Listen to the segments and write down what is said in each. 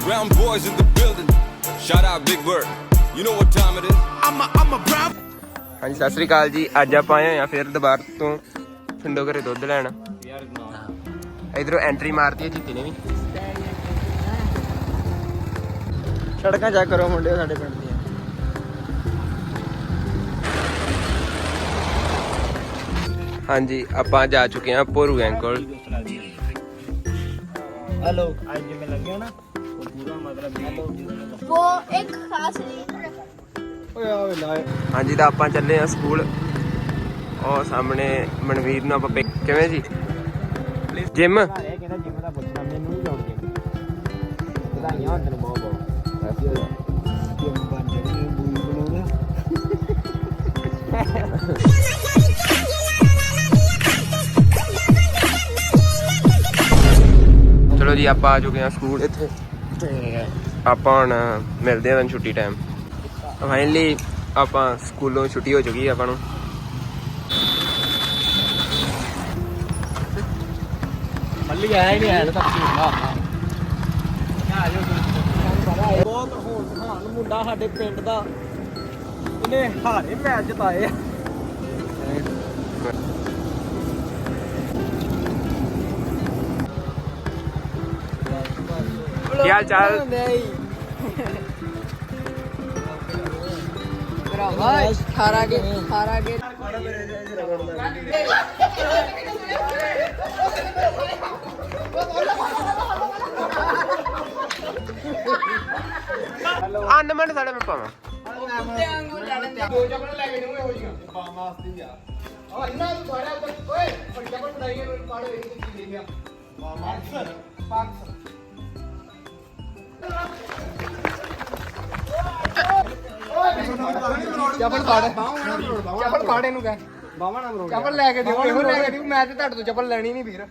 Brown boys in the building. Shout out Big Bird. You know what time it is. I'm a, I'm a brown. ਹਾਂਜੀ ਸਤਿ ਸ੍ਰੀ ਅਕਾਲ ਜੀ ਅੱਜ ਆਪਾਂ ਆਏ ਹੋਏ ਆ ਫਿਰ ਦੁਬਾਰ ਤੋਂ ਪਿੰਡੋਂ ਘਰੇ ਦੁੱਧ ਲੈਣ ਇਧਰੋਂ ਐਂਟਰੀ ਮਾਰਦੀ ਹੈ ਜੀਤੀ ਨੇ ਵੀ ਸੜਕਾਂ ਚੈੱਕ ਕਰੋ ਮੁੰਡੇ ਸਾਡੇ ਪਿੰਡ ਦੀਆਂ ਹਾਂਜੀ ਆਪਾਂ ਜਾ ਚੁੱਕੇ ਹਾਂ ਭੋਰੂ ਗੈਂਗ ਕੋਲ ਹਲੋ ਅੱਜ ਜਿਵੇਂ ਲੱਗਿਆ ਨਾ गया ना वो पूरा मतलब हेलो वो एक खास रील ओए ओए लाए ਹਾਂਜੀ ਤਾਂ ਆਪਾਂ ਚੱਲੇ ਆ ਸਕੂਲ ਉਹ ਸਾਹਮਣੇ ਮਨਵੀਰ ਨੂੰ ਆਪਾਂ ਪਿਕ- ਕਿਵੇਂ ਜੀ ਜਿਮ ਇਹ ਕਹਿੰਦਾ ਜਿਮ ਦਾ ਪੁੱਛਣਾ ਮੈਨੂੰ ਨਹੀਂ ਲੋੜ ਜਿਮ ਵਧਾਈਆਂ ਹੋਣ ਤੈਨੂੰ ਬਹੁਤ ਬਹੁਤ ਜਿਮ ਬਣ ਜਾਣੀ ਬੂਈ ਬਣਾਉਣਾ ਚਲੋ ਜੀ ਆਪਾਂ ਆ ਚੁੱਕੇ ਹਾਂ ਸਕੂਲ ਇੱਥੇ ਤੇ ਆਪਾਂ ਹੁਣ ਮਿਲਦੇ ਹਾਂ ਛੁੱਟੀ ਟਾਈਮ ਫਾਈਨਲੀ ਆਪਾਂ ਸਕੂਲੋਂ ਛੁੱਟੀ ਹੋ ਚੁੱਕੀ ਹੈ ਆਪਾਂ ਨੂੰ। ਮੱਲੀ ਆਇਆ ਹੀ ਨਹੀਂ ਆਇਆ ਤਾਂ ਬਹੁਤ ਹੋਣਹਾਰ ਮੁੰਡਾ ਸਾਡੇ ਪਿੰਡ ਦਾ। ਇਹਨੇ ਹਾਰੇ ਮੈਚ ਜਿਤਾਏ ਕਿਆ ਹਾਲ ਚਾਲ? ਭਰਾਵਾ 18 ਕੇ 18 ਅਨਮਨ ਸਾਡੇ ਮੈਂ ਪਾਵਾਂ। ਕੁੱਤੇ ਵਾਂਗੂ ਨੂੰ ਇਹੋ ਓਏ ਪਰ ਚੱਪਲ ਬਣਾਈਏ ਨੂੰ ਕਾੜੇ ਵੇਖ ਕੇ ਕੀ ਲਿਖਿਆ ਪਾਕਸ ਫੜ। ਚੱਪਲ ਫੜ ਇਹਨੂੰ ਕਹਿ। ਬਾਵਾ ਨਾ ਮਰੋ ਚੱਪਲ ਲੈ ਕੇ ਦਿਓ ਇਹੋ ਲੈ ਕੇ ਦਿਓ। ਮੈਂ ਤੇ ਤੁਹਾਡੇ ਤੋਂ ਚੱਪਲ ਲੈਣੀ ਨਹੀਂ ਵੀਰ।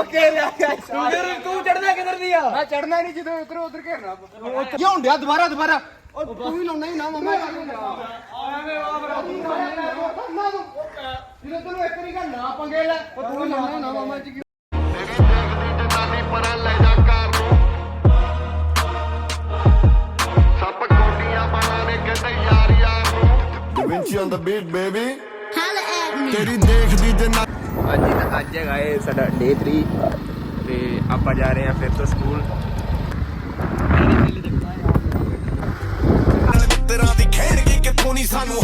ਓਕੇ ਲੈ ਤੂੰ ਤੂੰ ਚੜਨਾ ਕਿੱਧਰ ਦੀ ਆ? ਮੈਂ ਚੜਨਾ ਨਹੀਂ ਜਦੋਂ ਉਧਰ ਉਧਰ ਘੇਰਨਾ ਕੀ ਹੁੰਦਿਆ ਦੁਬਾਰਾ ਦੁਬਾਰਾ। ਉਹ ਤੂੰ ਵੀ ਲਾਉਣਾ ਹੀ ਨਾ ਮਮਾ ਜਦੋਂ ਤੈਨੂੰ ਇੱਕ ਵਾਰੀ ਗੱਲ ਨਾ ਪੰਗੇ ਲੈ। ਉਹ ਤੂੰ ਵੀ ਲਾਉਣਾ ਹੀ ਨਾ ਮਮਾ ਜੀ Vinci on the beat, baby. Holla at me. ਤੇਰੀ ਦੇਖਦੀ ਜਨਾ ਹਾਂਜੀ ਤਾਂ ਅੱਜ ਹੈਗਾ ਇਹ ਸਾਡਾ ਡੇ 3 ਤੇ ਆਪਾਂ ਜਾ ਰਹੇ ਹਾਂ ਫਿਰ ਤੋਂ ਸਕੂਲ sanu